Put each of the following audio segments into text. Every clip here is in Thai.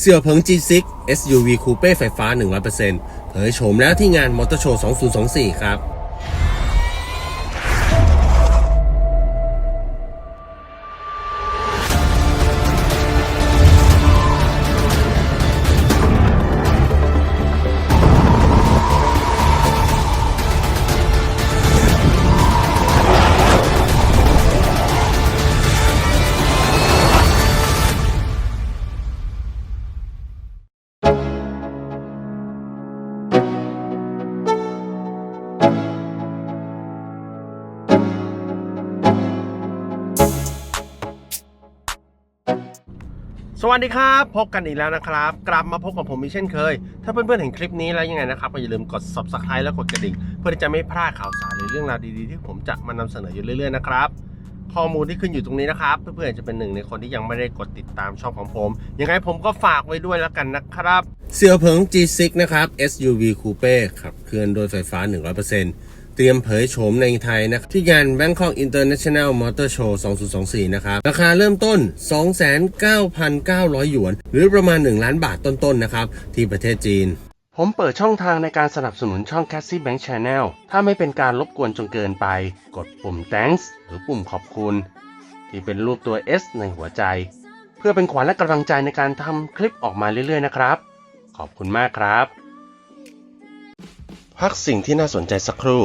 เสี่ยวเผิง G6 SUV Coupe ไฟฟ้า 100%เผยโฉมแล้วที่งานมอเตอร์โชว์ 2024 ครับ สวัสดีครับ พบกันอีกแล้วนะครับ กลับมาพบกับผมอีกเช่นเคย ถ้าเพื่อนๆเห็นคลิปนี้แล้วยังไงนะครับก็อย่าลืมกด subscribe และกดกระดิ่ง เพื่อที่จะไม่พลาดข่าวสารหรือเรื่องราวดีๆ ที่ผมจะมานำเสนออยู่เรื่อยๆนะครับข้อมูลที่ขึ้นอยู่ตรงนี้นะครับ เพื่อนๆจะเป็นหนึ่งในคนที่ยังไม่ได้กดติดตามช่องของผม ยังไงผมก็ฝากไว้ด้วยแล้วกันนะครับ เสี่ยวเผิง G6 นะครับ SUV Coupe ขับเคลื่อนโดยไฟฟ้า 100% เตรียมเผยโฉมในไทยนะครับที่งาน Bangkok International Motor Show 2024 นะครับราคาเริ่มต้น 29,900 หยวน หรือประมาณ 1 ล้านบาทต้นๆนะครับที่ประเทศจีนผมเปิดช่องทางในการสนับสนุนช่อง Cassie Bank Channel ถ้าไม่เป็นการรบกวนจนเกินไป กดปุ่ม thanks หรือปุ่มขอบคุณ ที่เป็นรูปตัว S ในหัวใจ เพื่อเป็นขวัญและกำลังใจในการทำคลิปออกมาเรื่อยๆนะครับ ขอบคุณมากครับ พักสิ่งที่น่าสนใจสักครู่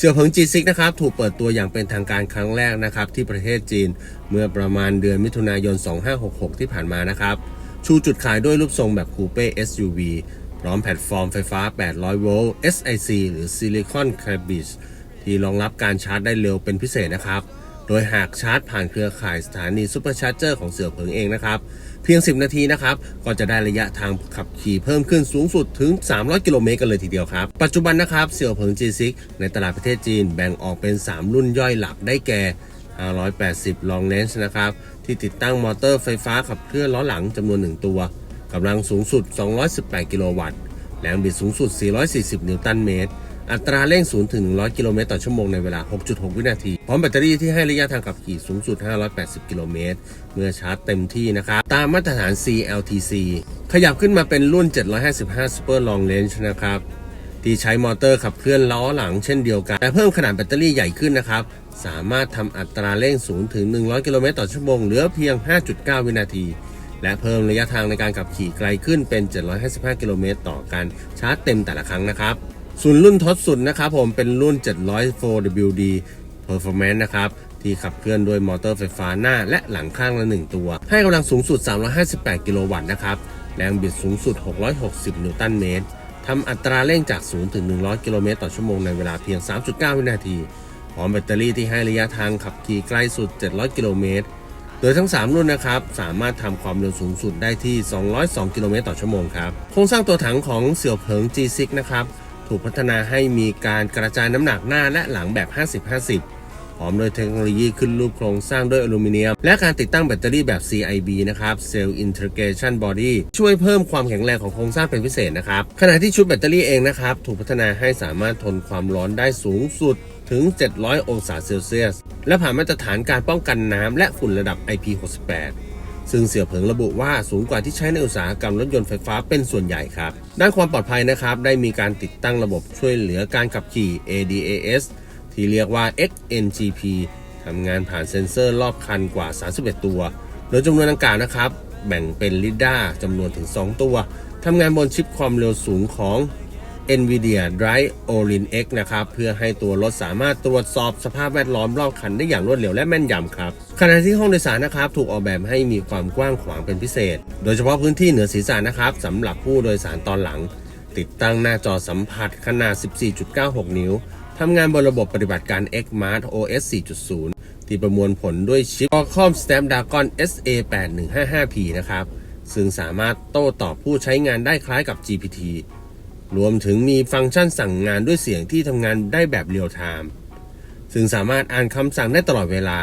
เสี่ยวเผิง G6 นะครับถูกเปิดตัวอย่างเป็นทางการครั้งแรกนะครับที่ประเทศจีนเมื่อประมาณเดือนมิถุนายน 2566 ที่ผ่านมานะครับ ชูจุดขายด้วยรูปทรงแบบคูเป้ SUV พร้อมแพลตฟอร์มไฟฟ้า 800 โวลต์ SiC หรือ Silicon c a b b a g e ที่รองรับการชาร์จได้เร็วเป็นพิเศษนะครับ โดยหากชาร์จผ่านเครือข่ายสถานีซูเปอร์ชาร์เจอร์ของเสี่ยวเผิงเองนะครับ เพียง 10 นาทีนะครับ ก็จะได้ระยะทางขับขี่เพิ่มขึ้นสูงสุดถึง 300 กิโลเมตรกันเลยทีเดียวครับ ปัจจุบันนะครับเสี่ยวเผิง G6 ในตลาดประเทศจีนแบ่งออกเป็น 3 รุ่นย่อยหลักได้แก่ 580 long range นะครับที่ติดตั้งมอเตอร์ไฟฟ้าขับเคลื่อนล้อหลังจำนวน 1 ตัวกำลังสูงสุด 218 กิโลวัตต์แรงบิดสูงสุด 440 นิวตันเมตร อัตราเร่ง 0 ถึง 100 กิโลเมตรต่อชั่วโมงในเวลา 6.6 วินาที พร้อมแบตเตอรี่ที่ให้ระยะทางขับขี่สูงสุด 580 กิโลเมตร เมื่อชาร์จเต็มที่นะครับ ตามมาตรฐาน CLTC ขยับขึ้นมาเป็นรุ่น 755 Super Long Range นะครับที่ใช้มอเตอร์ขับเคลื่อนล้อหลังเช่นเดียวกัน แต่เพิ่มขนาดแบตเตอรี่ใหญ่ขึ้นนะครับ สามารถทำอัตราเร่ง0ถึง 100 กิโลเมตรต่อชั่วโมงเหลือเพียง 5.9 วินาที และเพิ่มระยะทางในการขับขี่ไกลขึ้นเป็น 755 กิโลเมตรต่อการชาร์จเต็มแต่ละครั้งนะครับ ส่วนรุ่นท็อปสุดนะครับผมเป็นรุ่น 700 4WD Performance นะครับที่ขับเคลื่อนด้วยมอเตอร์ไฟฟ้าหน้าและหลังข้างละ 1 ตัว ให้กำลังสูงสุด 358 กิโลวัตต์นะครับ แรงบิดสูงสุด 660 นิวตันเมตรทำอัตราเร่งจาก 0 ถึง 100 กิโลเมตรต่อชั่วโมงในเวลาเพียง 3.9 วินาที พร้อมแบตเตอรี่ที่ให้ระยะทางขับขี่ไกลสุด 700 กิโลเมตร โดยทั้ง 3 รุ่นนะครับ สามารถทำความเร็วสูงสุดได้ที่ 202 กิโลเมตรต่อชั่วโมงครับ โครงสร้างตัวถังของเสี่ยวเผิง G6 นะครับ ถูกพัฒนาให้มีการกระจายน้ำหนักหน้าและหลังแบบ 50-50 พร้อมด้วยเทคโนโลยีขึ้นรูปโครงสร้างด้วยอลูมิเนียม และการติดตั้งแบตเตอรี่แบบ CIB นะครับ Cell Integration Body ช่วยเพิ่มความแข็งแรงของโครงสร้างเป็นพิเศษนะครับ ขณะที่ชุดแบตเตอรี่เองนะครับ ถูกพัฒนาให้สามารถทนความร้อนได้สูงสุดถึง 700 องศาเซลเซียส และผ่านมาตรฐานการป้องกันน้ำและฝุ่นระดับ IP68 ซึ่งเสี่ยวเผิงระบุว่าสูงกว่าที่ใช้ในอุตสาหกรรมรถยนต์ไฟฟ้าเป็นส่วนใหญ่ครับ ด้านความปลอดภัยนะครับ ได้มีการติดตั้งระบบช่วยเหลือการขับขี่ ADAS ที่เรียกว่า XNGP ทำงานผ่านเซ็นเซอร์รอบคันกว่า 31 ตัว โดยจำนวนดังกล่าวนะครับ แบ่งเป็นลิด้าจำนวนถึง 2 ตัวทำงานบนชิปความเร็วสูงของ NVIDIA Drive Orin X นะครับ เพื่อให้ตัวรถสามารถตรวจสอบสภาพแวดล้อมรอบคันได้อย่างรวดเร็วและแม่นยำครับขณะที่ห้องโดยสารนะครับถูกออกแบบให้มีความกว้างขวางเป็นพิเศษ โดยเฉพาะพื้นที่เหนือศีรษะนะครับสำหรับผู้โดยสารตอนหลัง ติดตั้งหน้าจอสัมผัสขนาด 14.96 นิ้วทำงานบนระบบปฏิบัติการ XMart OS 4.0 ที่ประมวลผลด้วยชิป Qualcomm Snapdragon SA8155P นะครับ ซึ่งสามารถโต้ตอบผู้ใช้งานได้คล้ายกับ GPT รวมถึงมีฟังก์ชันสั่งงานด้วยเสียงที่ทำงานได้แบบเรียลไทม์ซึ่งสามารถอ่านคำสั่งได้ตลอดเวลา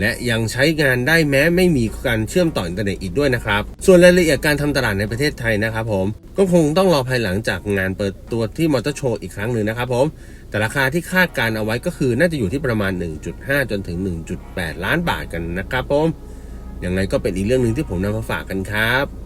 และยังใช้งานได้แม้ไม่มีการเชื่อมต่ออินเทอร์เน็ตอีกด้วยนะครับ ส่วนรายละเอียดการทำตลาดในประเทศไทยนะครับผมก็คงต้องรอภายหลังจากงานเปิดตัวที่มอเตอร์โชว์อีกครั้งหนึ่งนะครับผมแต่ราคาที่คาดการเอาไว้ก็คือน่าจะอยู่ที่ประมาณ 1.5 จนถึง 1.8 ล้านบาทกันนะครับผมยังไงก็เป็นอีกเรื่องหนึ่งที่ผมนำมาฝากกันครับ